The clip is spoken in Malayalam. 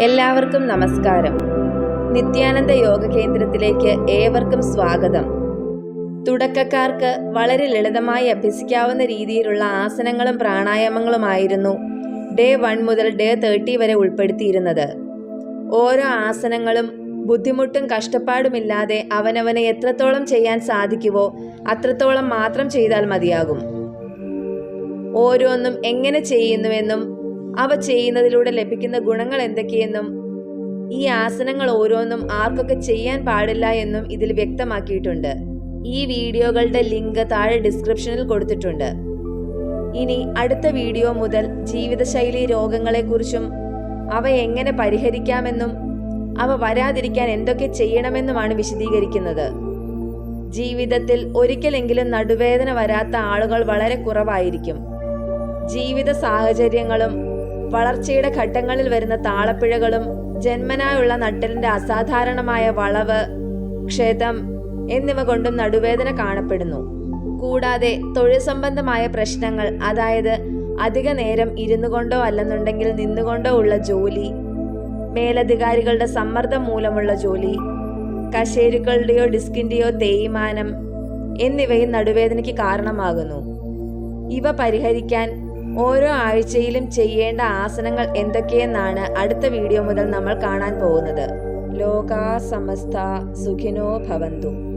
എല്ലാവർക്കും നമസ്കാരം. നിത്യാനന്ദ യോഗ കേന്ദ്രത്തിലേക്ക് ഏവർക്കും സ്വാഗതം. തുടക്കക്കാർക്ക് വളരെ ലളിതമായി അഭ്യസിക്കാവുന്ന രീതിയിലുള്ള ആസനങ്ങളും പ്രാണായാമങ്ങളുമായിരുന്നു ഡേ വൺ മുതൽ ഡേ തേർട്ടി വരെ ഉൾപ്പെടുത്തിയിരുന്നത്. ഓരോ ആസനങ്ങളും ബുദ്ധിമുട്ടും കഷ്ടപ്പാടുമില്ലാതെ അവനവനെ എത്രത്തോളം ചെയ്യാൻ സാധിക്കുവോ അത്രത്തോളം മാത്രം ചെയ്താൽ മതിയാകും. ഓരോന്നും എങ്ങനെ ചെയ്യുന്നുവെന്നും അവ ചെയ്യുന്നതിലൂടെ ലഭിക്കുന്ന ഗുണങ്ങൾ എന്തൊക്കെയെന്നും ഈ ആസനങ്ങൾ ഓരോന്നും ആർക്കൊക്കെ ചെയ്യാൻ പാടില്ല എന്നും ഇതിൽ വ്യക്തമാക്കിയിട്ടുണ്ട്. ഈ വീഡിയോകളുടെ ലിങ്ക് താഴെ ഡിസ്ക്രിപ്ഷനിൽ കൊടുത്തിട്ടുണ്ട്. ഇനി അടുത്ത വീഡിയോ മുതൽ ജീവിതശൈലി രോഗങ്ങളെക്കുറിച്ചും അവ എങ്ങനെ പരിഹരിക്കാമെന്നും അവ വരാതിരിക്കാൻ എന്തൊക്കെ ചെയ്യണമെന്നുമാണ് വിശദീകരിക്കുന്നത്. ജീവിതത്തിൽ ഒരിക്കലെങ്കിലും നടുവേദന വരാത്ത ആളുകൾ വളരെ കുറവായിരിക്കും. ജീവിത സാഹചര്യങ്ങളും വളർച്ചയുടെ ഘട്ടങ്ങളിൽ വരുന്ന താളപ്പിഴകളും ജന്മനായുള്ള നട്ടലിന്റെ അസാധാരണമായ വളവ് ക്ഷതം എന്നിവ കൊണ്ടും നടുവേദന കാണപ്പെടുന്നു. കൂടാതെ തൊഴിൽ സംബന്ധമായ പ്രശ്നങ്ങൾ അതായത് അധിക നേരം ഇരുന്നു കൊണ്ടോ അല്ലെന്നുണ്ടെങ്കിൽ നിന്നുകൊണ്ടോ ഉള്ള ജോലി മേലധികാരികളുടെ സമ്മർദ്ദം മൂലമുള്ള ജോലി കശേരുക്കളുടെയോ ഡിസ്കിന്റെയോ തേയ്മാനം എന്നിവയും നടുവേദനയ്ക്ക് കാരണമാകുന്നു. ഇവ പരിഹരിക്കാൻ ഓരോ ആഴ്ചയിലും ചെയ്യേണ്ട ആസനങ്ങൾ എന്തൊക്കെയെന്നാണ് അടുത്ത വീഡിയോ മുതൽ നമ്മൾ കാണാൻ പോകുന്നത്. ലോകാ സമസ്ത സുഖിനോ ഭവന്തു.